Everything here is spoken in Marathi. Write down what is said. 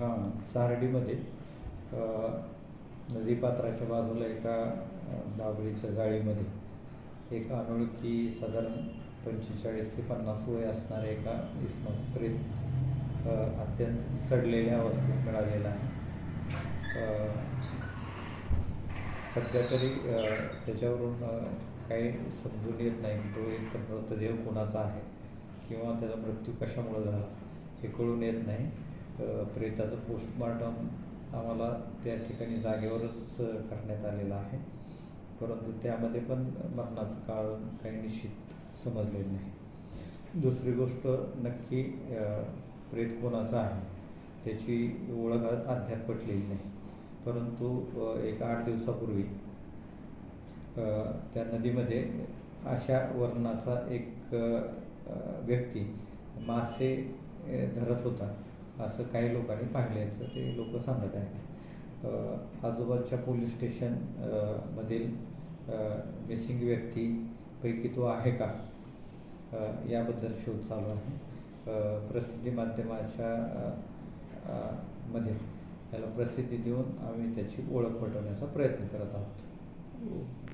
हां सारडीमध्ये. नदीपात्राच्या बाजूला एका डाबळीच्या जाळीमध्ये. एक अनोळखी साधारण पंचेचाळीस ते पन्नास वय असणाऱ्या एका इसमाचं प्रेत अत्यंत सडलेल्या अवस्थेत मिळालेला आहे. सध्या तरी त्याच्यावरून काही समजून येत नाही की तो एक तर मृतदेह कोणाचा आहे किंवा त्याचा मृत्यू कशामुळे झाला हे कळून येत नाही. प्रेताचं पोस्टमॉर्टम आम्हाला त्या ठिकाणी जागेवरच करण्यात आलेलं आहे. परंतु त्यामध्ये पण मरणाचं काळ काही निश्चित समजलेलं नाही. दुसरी गोष्ट नक्की प्रेत कोणाचा आहे त्याची ओळख अद्याप पटलेली नाही. परंतु एक आठ दिवसापूर्वी त्या नदीमध्ये अशा वर्णाचा एक व्यक्ती मासे धरत होता. असं काही लोकांनी पाहिल्याचं ते लोक सांगत आहेत. आजोबांच्या आजूबाजूच्या पोलीस स्टेशन मधील मिसिंग व्यक्तीपैकी तो आहे का? याबद्दल शोध चालू आहे. प्रसिद्धी माध्यमाच्या मध्ये याला प्रसिद्धी देऊन आम्ही त्याची ओळख पटवण्याचा प्रयत्न करत आहोत.